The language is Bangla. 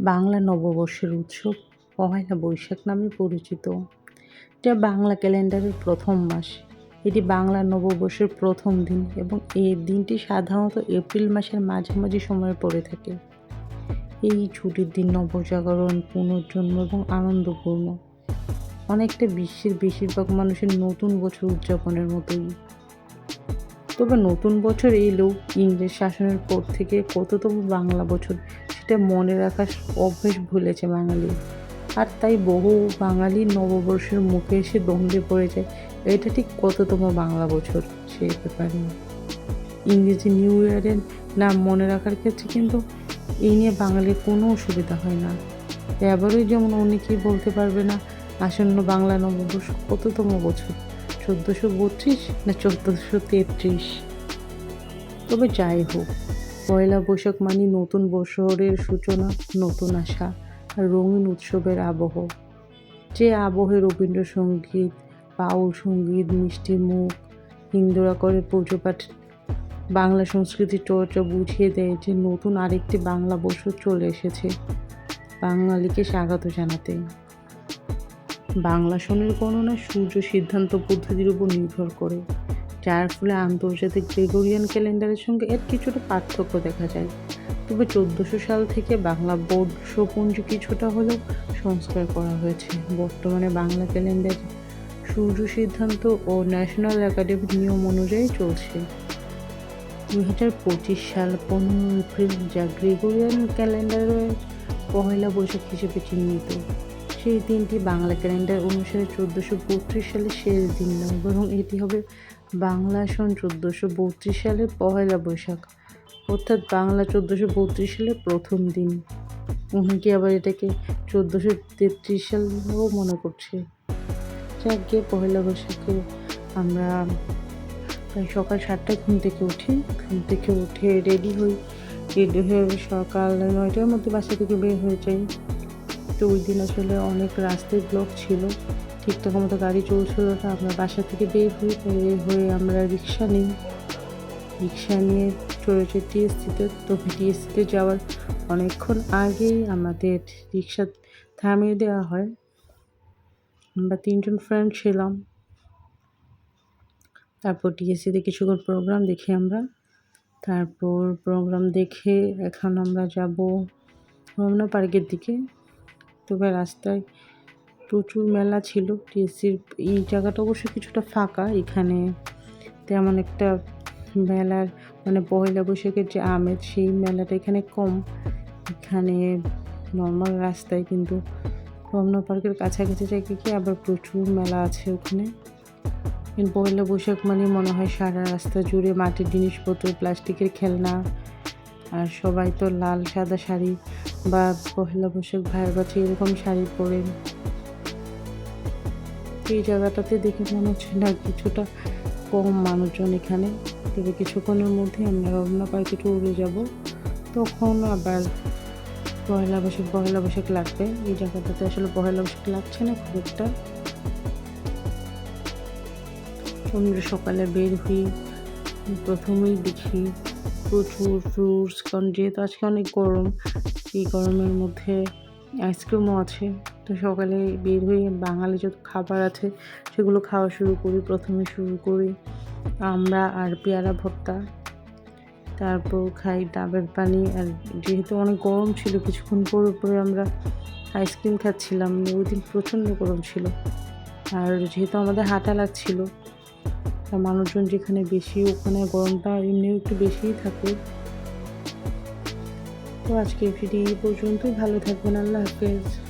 বাংলা নববর্ষের উৎসব পহেলা বৈশাখ নামে পরিচিত। যা বাংলা ক্যালেন্ডারের প্রথম মাস। এটি বাংলা নববর্ষের প্রথম দিন এবং এই দিনটি সাধারণত এপ্রিল মাসের মাঝামাঝি সময়ে পড়ে থাকে। এই ছুটির দিন নবজাগরণ, পুনর্জন্ম এবং আনন্দপূর্ণ। অনেকটা বিশ্বের বেশিরভাগ মানুষের নতুন বছর উদযাপনের মতোই। তবে নতুন বছর এলেও ইংরেজ শাসনের পর থেকে কততম বাংলা বছর সেটা মনে রাখার অভ্যেস ভুলেছে বাঙালি। আর তাই বহু বাঙালি নববর্ষের মুখে এসে দ্বন্দ্বে পড়ে যায় এটা ঠিক কততম বাংলা বছর সে ব্যাপারে ইংরেজি নিউ ইয়ারের নাম মনে রাখার ক্ষেত্রে কিন্তু এই নিয়ে বাঙালির কোনো অসুবিধা হয় না। এবারই যেমন অনেকেই বলতে পারবে না, আসন্ন বাংলা নববর্ষ কততম বছর? চোদ্দোশো বত্রিশ না চোদ্দোশো তেত্রিশ? তবে যাই হোক পয়লা বৈশাখ মানে নতুন বছরের সূচনা, নতুন আশা রঙিন উৎসবের আবহ। যে আবহে রবীন্দ্রসঙ্গীত, বাউল সংগীত, মিষ্টি মুখ, হিন্দুরা করে পুজো পাঠ, বাংলা সংস্কৃতির চর্চা বুঝিয়ে দেয় যে নতুন আরেকটি বাংলা বছর চলে এসেছে। বাঙালিকে স্বাগত জানাতে। বাংলা সনের গণনা সূর্য সিদ্ধান্ত পদ্ধতির উপর নির্ভর করে। যার ফলে আন্তর্জাতিক গ্রেগরিয়ান ক্যালেন্ডারের সঙ্গে এর কিছুটা পার্থক্য দেখা যায়। তবে চোদ্দোশো সাল থেকে বাংলা বর্ষপঞ্জি কিছুটা হলেও সংস্কার করা হয়েছে। বর্তমানে বাংলা ক্যালেন্ডার সূর্য সিদ্ধান্ত ও ন্যাশনাল একাডেমির নিয়ম অনুযায়ী চলছে। দু হাজার পঁচিশ সাল পনেরো এপ্রিল যা গ্রেগরিয়ান ক্যালেন্ডারের পহেলা বৈশাখ হিসেবে চিহ্নিত। সেই দিনটি। বাংলা ক্যালেন্ডার অনুসারে চোদ্দোশো বত্রিশ সালের শেষ দিন নয় বরং এটি হবে বাংলা সন চোদ্দোশো বত্রিশ সালের পহেলা বৈশাখ, অর্থাৎ বাংলা চোদ্দোশো বত্রিশ সালের প্রথম দিন। অনেকে আবার এটাকে চোদ্দোশো তেত্রিশ সালও মনে করছে। যাক গিয়ে পহেলা বৈশাখে আমরা প্রায় সকাল সাতটায় ঘুম থেকে উঠি। ঘুম থেকে উঠে রেডি হই। রেডি হয়ে সকাল নয়টার মধ্যে বাসা থেকে বের হয়ে যাই। তো ওই দিন আসলে অনেক রাস্তায় ব্লক ছিল। ঠিকঠাক মতো গাড়ি চলছিল না, আমরা বাসা থেকে বের হই, বের হয়ে আমরা রিক্সা নিই। রিক্সা নিয়ে চলেছে টিএসসিতে। তো টিএসসিতে যাওয়ার অনেকক্ষণ আগেই আমাদের রিক্সা থামিয়ে দেওয়া হয়। আমরা তিনজন ফ্রেন্ড ছিলাম। তারপর টিএসসিতে কিছুক্ষণ প্রোগ্রাম দেখি আমরা। তারপর প্রোগ্রাম দেখে এখন আমরা যাব রমনা পার্কের দিকে। তবে রাস্তায় প্রচুর মেলা ছিল। টিএসসির এই জায়গাটা অবশ্য কিছুটা ফাঁকা। এখানে তেমন একটা মেলার মানে পয়লা বৈশাখের যে আমেজ, সেই মেলাটা এখানে কম। এখানে নর্মাল রাস্তায় কিন্তু রমনা পার্কের কাছাকাছি জায়গায় কি আবার প্রচুর মেলা আছে ওখানে। পয়লা বৈশাখ মানে মনে হয় সারা রাস্তা জুড়ে মাটির জিনিসপত্র, প্লাস্টিকের খেলনা, আর সবাই তো লাল সাদা শাড়ি বা পহেলা বৈশাখ ভাইয়ের কাছে এরকম শাড়ি পরে এই জায়গাটাতে দেখে মনে হচ্ছে না কিছুটা কম মানুষজন এখানে। তবে কিছুক্ষণের মধ্যে আমরা রমনা পার্কে টুরে যাব। তখন আবার পহেলা বৈশাখ পহেলা বৈশাখ লাগবে। এই জায়গাটাতে আসলে পহেলা বৈশাখ লাগছে না খুব একটা। আমরা সকালে বের হই, প্রথমেই দেখি প্রচুর ফ্রুটস কারণ যেহেতু আজকে অনেক গরম, এই গরমের মধ্যে আইসক্রিমও আছে। তো সকালে বের হয়ে বাঙালি যত খাবার আছে, সেগুলো খাওয়া শুরু করি, প্রথমে শুরু করি আমরা আর পেয়ারা ভর্তা। তারপর খাই ডাবের পানি, আর যেহেতু অনেক গরম ছিল, কিছুক্ষণ পরে পরে আমরা আইসক্রিম খাচ্ছিলাম, ওই দিন প্রচণ্ড গরম ছিল। আর যেহেতু আমাদের হাঁটা লাগছিল মানুষজন যেখানে বেশি, ওখানে গরমটা এমনিও একটু বেশিই থাকে। তো আজকে ভিডিও পর্যন্তই। ভালো থাকবেন। আল্লাহ হাফেজ।